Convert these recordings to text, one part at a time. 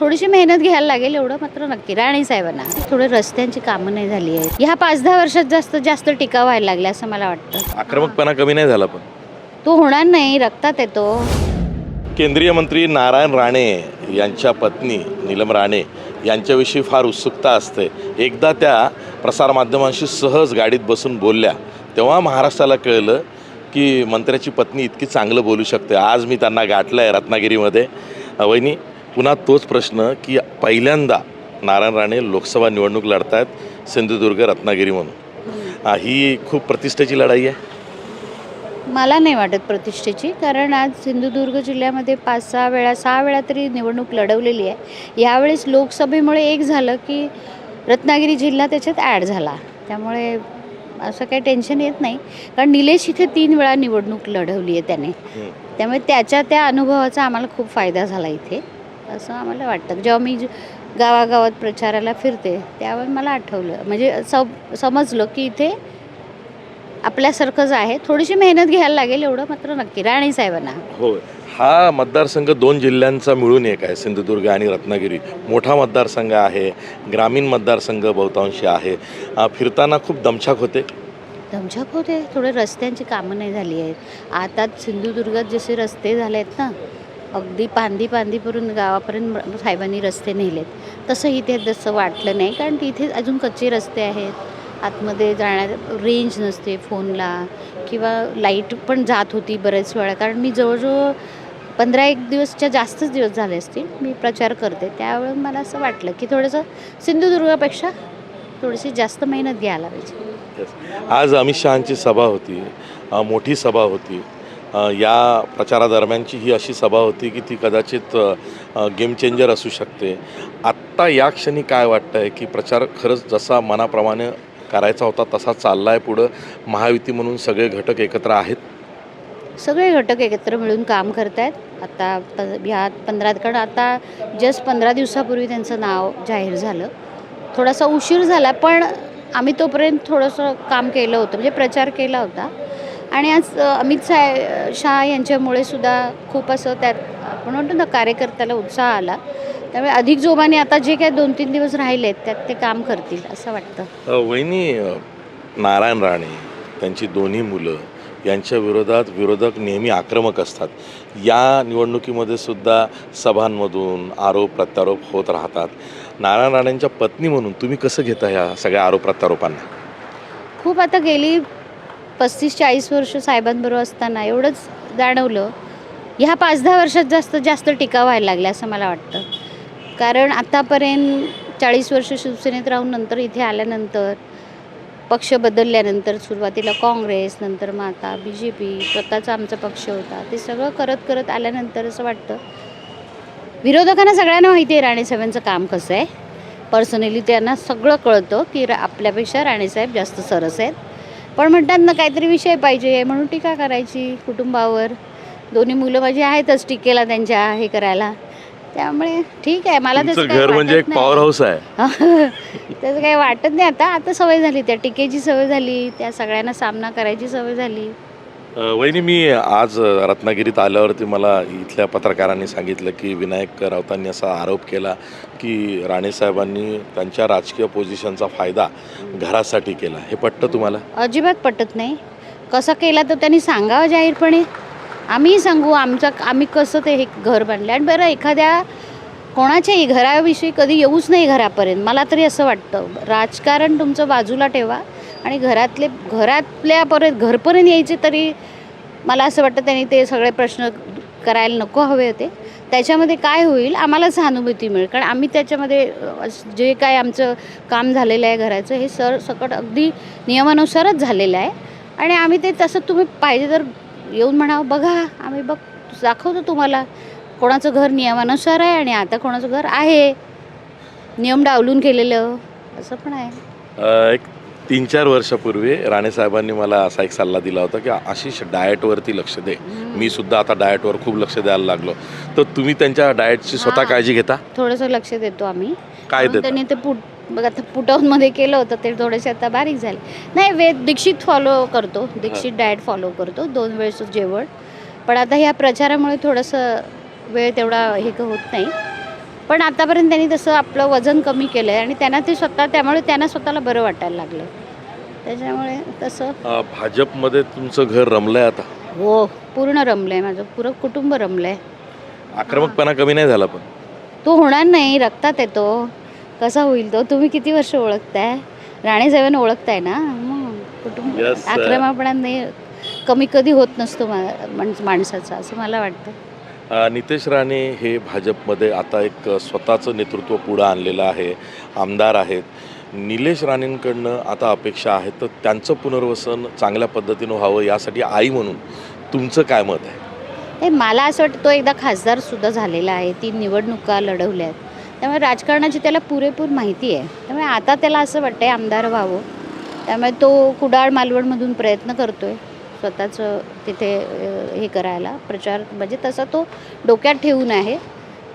थोडीशी मेहनत घ्यायला लागेल एवढं मात्र नक्की. राणे साहेबांना. थोडे रस्त्यांची कामं नाही झाली आहेत. ह्या पाच दहा वर्षात जास्त जास्त टिका व्हायला लागल्या असं मला वाटतं. आक्रमकपणा कमी नाही झाला पण. तो होणार नाही रक्तात येतो. केंद्रीय मंत्री नारायण राणे यांच्या पत्नी नीलम राणे यांच्याविषयी फार उत्सुकता असते. एकदा त्या प्रसारमाध्यमांशी सहज गाडीत बसून बोलल्या. तेव्हा महाराष्ट्राला कळलं की मंत्र्याची पत्नी इतकी चांगलं बोलू शकते. आज मी त्यांना गाठलं आहे रत्नागिरीमध्ये वहिनी पुन्हा तोच प्रश्न की पहिल्यांदा नारायण राणे लोकसभा निवडणूक लढत आहेत सिंधुदुर्ग रत्नागिरीमधून हा, ही खूप प्रतिष्ठेची लढाई आहे? मला नाही वाटत प्रतिष्ठेची कारण आज सिंधुदुर्ग जिल्ह्यामध्ये पाच सहा वेळा सहा वेळा तरी निवडणूक लढवलेली आहे. यावेळेस लोकसभेमुळे एक झालं की रत्नागिरी जिल्हा त्याच्यात ॲड झाला. त्यामुळे असं काही टेन्शन येत नाही कारण निलेश इथे तीन वेळा निवडणूक लढवली आहे त्याने. त्यामुळे त्याच्या त्या अनुभवाचा आम्हाला खूप फायदा झाला इथे. असं आम्हाला वाटतं. जेव्हा मी गावागावात प्रचाराला फिरते त्यावेळी मला आठवलं. म्हणजे सम समजलं की इथे आपल्यासारखंच आहे. थोडीशी मेहनत घ्यायला लागेल एवढं मात्र नक्की. राणे साहेबांना. हो हा मतदारसंघ दोन जिल्ह्यांचा मिळून एक आहे. सिंधुदुर्ग आणि रत्नागिरी. मोठा मतदारसंघ आहे. ग्रामीण मतदारसंघ बहुतांशी आहे. फिरताना खूप दमछाक होते. धमछाक होते. थोडे रस्त्यांची कामं नाही झाली आहेत. आता सिंधुदुर्गात जसे रस्ते झाले आहेत ना अगदी पांदी पांदीपर्यंत गावापर्यंत साहेबांनी रस्ते नेलेत. तसं इथे तसं वाटलं नाही कारण तिथे अजून कच्चे रस्ते आहेत. आतमध्ये जाण्यात रेंज नसते फोनला किंवा लाइट पण जात होती बरेच वेळा. कारण मी जवळजवळ पंधरा एक दिवसच्या जास्तच दिवस झाले असतील मी प्रचार करते. त्यावेळी मला असं वाटलं की थोडंसं सिंधुदुर्गापेक्षा थोडीशी जास्त मेहनत घ्यायला पाहिजे. आज अमित शहांची सभा होती मोठी सभा होती. या प्रचारादरम्यानची ही अशी सभा होती की ती कदाचित गेम चेंजर असू शकते. आत्ता या क्षणी काय वाटतं आहे की प्रचार खरंच जसा मनाप्रमाणे करायचा होता तसा चालला आहे पुढं? महायुती म्हणून सगळे घटक एकत्र आहेत? सगळे घटक एकत्र मिळून काम करत आहेत आता प ह्या पंधरा कारण आता जस्ट पंधरा दिवसापूर्वी त्यांचं नाव जाहीर झालं. थोडासा उशीर झाला पण आम्ही तोपर्यंत थोडंसं काम केलं होतं म्हणजे प्रचार केला होता. आणि आज अमित साहे शहा यांच्यामुळे सुद्धा खूप असं त्यात आपण म्हणतो ना कार्यकर्त्याला उत्साह आला. त्यामुळे अधिक जोमाने आता जे काही दोन तीन दिवस राहिले आहेत त्यात ते काम करतील असं वाटतं. वहिनी नारायण राणे त्यांची दोन्ही मुलं यांच्या विरोधात विरोधक नेहमी आक्रमक असतात. या निवडणुकीमध्ये सुद्धा सभांमधून आरोप प्रत्यारोप होत राहतात. नारायण राणेंच्या पत्नी म्हणून तुम्ही कसं घेता ह्या सगळ्या आरोप प्रत्यारोपांना? खूप आता गेली पस्तीस चाळीस वर्ष साहेबांबरोबर असताना एवढंच जाणवलं. ह्या पाच दहा वर्षात जास्त जास्त टिका व्हायला लागल्या असं मला वाटतं. कारण आतापर्यंत चाळीस वर्ष शिवसेनेत राहून नंतर इथे आल्यानंतर पक्ष बदलल्यानंतर सुरुवातीला काँग्रेस नंतर मग आता बी जे पी स्वतःचा आमचा पक्ष होता. ते सगळं करत करत आल्यानंतर असं वाटतं विरोधकांना सगळ्यांना माहिती आहे राणेसाहेबांचं काम कसं आहे. पर्सनली त्यांना सगळं कळतं की आपल्यापेक्षा राणेसाहेब जास्त सरस आहेत. पण म्हणतात ना काहीतरी विषय पाहिजे म्हणून टीका करायची कुटुंबावर. दोन्ही मुलं माझी आहेतच टीकेला त्यांच्या हे करायला. त्यामुळे ठीक आहे मला तुमचं घर म्हणजे एक पॉवर. हाऊस आहे. त्याचं काही वाटत नाही. आता आता सवय झाली त्या टीकेची सवय झाली त्या सगळ्यांना सामना करायची सवय झाली. वहिनी मी आज रत्नागिरीत आल्यावरती मला इथल्या पत्रकारांनी सांगितलं की विनायक राऊतांनी असा आरोप केला की राणेसाहेबांनी त्यांच्या राजकीय पोझिशनचा फायदा घरासाठी केला. हे पटतं तुम्हाला? अजिबात पटत नाही. कसं केला तर त्यांनी सांगावं जाहीरपणे. आम्हीही सांगू आमचं आम्ही कसं ते हे घर बांधलं. आणि बरं एखाद्या कोणाच्याही घराविषयी कधी येऊच नाही घरापर्यंत. मला तरी असं वाटतं. राजकारण तुमचं बाजूला ठेवा. आणि घरातले घरातल्या परत घरपर्यंत यायचे तरी मला असं वाटतं त्यांनी ते सगळे प्रश्न करायला नको हवे होते. त्याच्यामध्ये काय होईल आम्हाला सहानुभूती मिळेल. कारण आम्ही त्याच्यामध्ये जे काय आमचं काम झालेलं आहे घराचं हे सर सकट अगदी नियमानुसारच झालेलं आहे. आणि आम्ही ते तसं तुम्ही पाहिजे तर येऊन म्हणावं बघा आम्ही बघ दाखवतो तुम्हाला. कोणाचं घर नियमानुसार आहे आणि आता कोणाचं घर आहे. नियम डावलून केलेलं. असं पण आहे. एक तीन चार वर्षापूर्वी राणेसाहेबांनी मला असा एक सल्ला दिला होता की आशिष डाएटवरती लक्ष दे. मी सुद्धा आता डाएटवर खूप लक्ष द्यायला लागलो. तर तुम्ही त्यांच्या डाएटची स्वतः. काळजी घेता? थोडंसं लक्ष देतो आम्ही. काय देता? त्यांनी ते पुट बघ आता पुटआउटमध्ये केलं होतं ते थोडेसे आता बारीक झाले. नाही वे दीक्षित फॉलो करतो. दीक्षित डाएट फॉलो करतो. दोन वेळचं जेवण. पण आता ह्या प्रचारामुळे थोडंसं वेळ तेवढा हे क- होत नाही. पण आतापर्यंत त्यांनी तसं आपलं वजन कमी केलं आहे आणि त्यांना ते स्वतः त्यामुळे त्यांना स्वतःला बरं वाटायला लागलं त्याच्यामुळे तसं. अ, भाजपमध्ये तुमचं घर रमलंय आता? हो पूर्ण रमलं आहे माझं. पुरं कुटुंब रमलं आहे आक्रमकपणा कमी नाही झाला पण? तो होणार नाही रक्तात येतो. कसा होईल तो? तुम्ही किती वर्ष ओळखताय? राणे साहेबांना ओळखताय ना? मग कुटुंब Yes, sir. आक्रमकपणाने कमी कधी होत नसतो मा- माणस- माणसाचा असं मला वाटतं. नितेश राणे हे भाजपमध्ये आता एक स्वतःचं नेतृत्व पुढं आणलेलं आहे आमदार आहेत. निलेश राणेंकडनं आता अपेक्षा आहे तर त्यांचं पुनर्वसन चांगल्या पद्धतीनं व्हावं यासाठी आई म्हणून तुमचं काय मत आहे? नाही मला असं वाटतं तो एकदा खासदारसुद्धा झालेला आहे ती निवडणुका लढवल्या आहेत त्यामुळे राजकारणाची त्याला पुरेपूर माहिती आहे त्यामुळे आता त्याला असं वाटतं आहे आमदार व्हावं. त्यामुळे तो कुडाळ मालवणमधून प्रयत्न करतो आहे स्वतःचं तिथे हे करायला प्रचार म्हणजे तसा तो डोक्यात ठेवून आहे.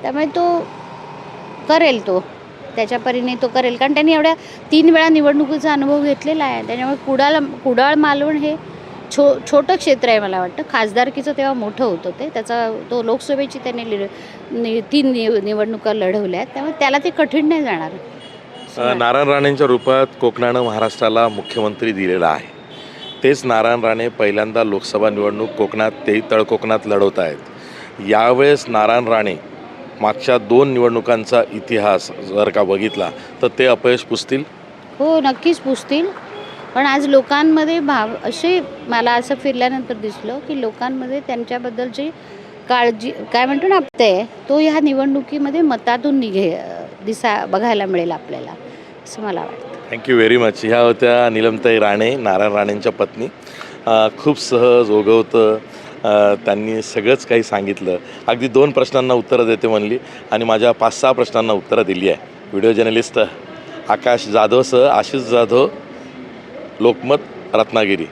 त्यामुळे तो करेल तो. त्याच्या परीने तो करेल. कारण त्यांनी एवढ्या तीन वेळा निवडणुकीचा अनुभव घेतलेला आहे. त्याच्यामुळे कुडाळ कुडाळ मालवण हे छो छोटं क्षेत्र आहे मला वाटतं. खासदारकीचं तेव्हा मोठं होतं ते. त्याचा तो लोकसभेची त्यांनी लि- तीन निव निवडणुका लढवल्या आहेत. त्यामुळे त्याला ते कठीण नाही जाणार. नारायण राणेंच्या रूपात कोकणानं महाराष्ट्राला मुख्यमंत्री दिलेला आहे. तेच नारायण राणे पहिल्यांदा लोकसभा निवडणूक कोकणात ते तळकोकणात लढवत आहेत. यावेळेस नारायण राणे मागच्या दोन निवडणुकांचा इतिहास जर का बघितला तर ते अपयश पुसतील? हो नक्कीच पुसतील. पण आज लोकांमध्ये भाव असे मला असं फिरल्यानंतर दिसलं की लोकांमध्ये त्यांच्याबद्दलची काळजी काय म्हणतो ना ते तो ह्या निवडणुकीमध्ये मतातून निघे दिसा बघायला मिळेल आपल्याला. असं मला वाटतं. थँक्यू व्हेरी मच ह्या होत्या निलमताई राणे नारायण राणेंच्या पत्नी. खूप सहज ओघवतं त्यांनी सगळंच काही सांगितलं. अगदी दोन प्रश्नांना उत्तरं देते म्हणली आणि माझ्या पाच सहा प्रश्नांना उत्तरं दिली आहे. व्हिडिओ जर्नलिस्ट आकाश जाधवसह आशिष जाधव लोकमत रत्नागिरी.